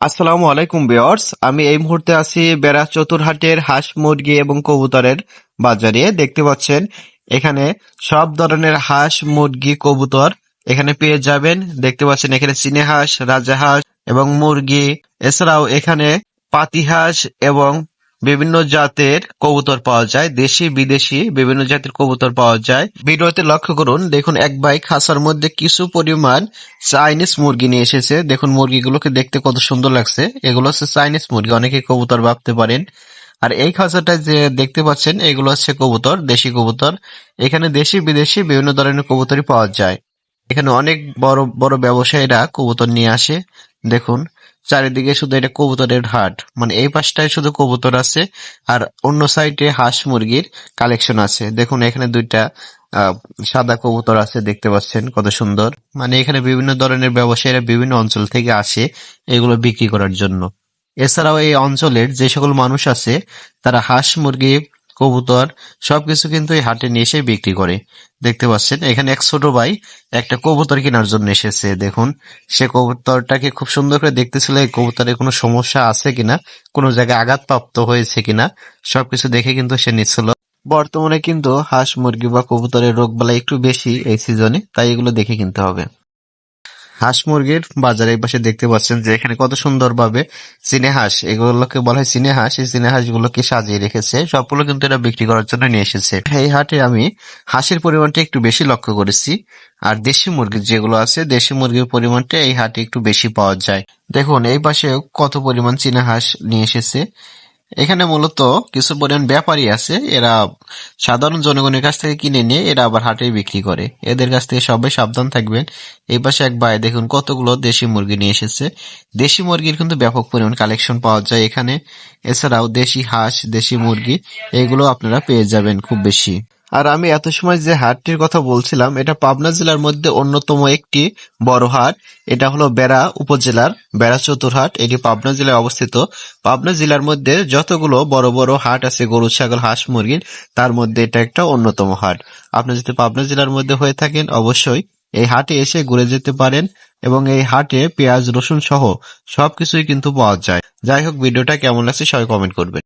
আসসালামু আলাইকুম বেয়ার্স আমি এই মুহূর্তে আছি বেড়া চতুরহাটের হাঁস, মুরগি এবং কবুতরের বাজারে দেখতে পাচ্ছেন, এখানে সব ধরনের হাঁস, মুরগি, কবুতর এখানে পেয়ে যাবেন। দেখতে পাচ্ছেন, এখানে চিনে হাঁস, রাজা হাঁস এবং মুরগি। এছাড়াও এখানে পাতি হাঁস এবং বিভিন্ন জাতের কবুতর পাওয়া যায়, দেশি, বিদেশি বিভিন্ন জাতের কবুতর পাওয়া যায়। ভিডিওতে লক্ষ্য করুন, দেখুন এক ভাই খাসার মধ্যে কিছু পরিমাণ চাইনিজ মুরগি নিয়ে এসেছে। দেখুন মুরগিগুলোকে দেখতে কত সুন্দর লাগছে। এগুলো হচ্ছে চাইনিজ মুরগি অনেকে কবুতর ভাবতে পারেন। আর এই খাঁচাটা যে দেখতে পাচ্ছেন, এগুলো হচ্ছে কবুতর, দেশি কবুতর। এখানে দেশি, বিদেশি বিভিন্ন ধরনের কবুতরই পাওয়া যায়। এখানে অনেক বড় বড় ব্যবসায়ীরা কবুতর নিয়ে আসে। দেখুন চারিদিকে শুধু এটা কবুতরের হাট। মানে এই পাশটায় শুধু কবুতর আছে, আর অন্য সাইডে হাঁস মুরগির কালেকশন আছে। দেখুন, এখানে দুইটা সাদা কবুতর আছে, দেখতে পাচ্ছেন কত সুন্দর। মানে এখানে বিভিন্ন ধরনের ব্যবসায়ীরা বিভিন্ন অঞ্চল থেকে আসে এগুলো বিক্রি করার জন্য। এছাড়াও এই অঞ্চলের যে সকল মানুষ আছে, তারা হাঁস মুরগি কবুতর সবকিছু কিন্তু এই হাটে নিয়ে এসে বিক্রি করে। দেখতে পাচ্ছেন, এখানে এক ছোট ভাই একটা কবুতর কেনার জন্য এসেছে, দেখুন। সে কবুতরটাকে খুব সুন্দর করে দেখতেছিল, এই কবুতরের কোনো সমস্যা আছে কিনা, কোনো জায়গায় আঘাতপ্রাপ্ত হয়েছে কিনা, সবকিছু দেখে কিন্তু সে নিচ্ছিল। বর্তমানে কিন্তু হাঁস, মুরগি বা কবুতরের রোগ বালাই একটু বেশি এই সিজনে তাই এগুলো দেখে কিনতে হবে। হাঁস মুরগির বাজারে এই পাশে দেখতে পাচ্ছেন যে এখানে কত সুন্দরভাবে চীনে হাঁস, এগুলোকে বলা হয় চীনে হাঁস। এই চীনে হাঁসগুলোকে সাজিয়ে রেখেছে। সবগুলো কিন্তু এটা বিক্রি করার জন্য নিয়ে এসেছে। এই হাটে আমি হাঁসের পরিমাণটা একটু বেশি লক্ষ্য করেছি। আর দেশি মুরগির যেগুলো আছে, দেশি মুরগির পরিমাণটা এই হাটে একটু বেশি পাওয়া যায়। দেখুন, এই পাশে কত পরিমাণ চীনা হাঁস নিয়ে এসেছে। এখানে মূলত কিছু পরিমাণ ব্যাপারী আছে। এরা সাধারণ জনগণের কাছ থেকে কিনে নিয়ে এরা আবার হাটে বিক্রি করে। এদের কাছ থেকে সবাই সাবধান থাকবেন। এই পাশে এক ভাই দেখুন কতগুলো দেশি মুরগি নিয়ে এসেছে। দেশি মুরগির কিন্তু ব্যাপক পরিমাণ কালেকশন পাওয়া যায় এখানে। এছাড়াও দেশি হাঁস, দেশি মুরগি, এগুলো আপনারা পেয়ে যাবেন খুব বেশি। আর আমি এত সময় যে হাটটির কথা বলছিলাম, এটা পাবনা জেলার মধ্যে অন্যতম একটি বড় হাট। এটা হলো বেড়া উপজেলার, বেড়া চতুরহাট। এটি পাবনা জেলায় অবস্থিত। পাবনা জেলার মধ্যে যতগুলো বড় বড় হাট আছে, গরু, ছাগল, হাঁস মুরগির তার মধ্যে এটা একটা অন্যতম হাট। আপনি যদি পাবনা জেলার মধ্যে হয়ে থাকেন, অবশ্যই এই হাটে এসে ঘুরে যেতে পারেন এবং এই হাটে পেঁয়াজ, রসুন সহ সবকিছুই কিন্তু পাওয়া যায়। যাই হোক, ভিডিওটা কেমন লাগছে সবাই কমেন্ট করবেন।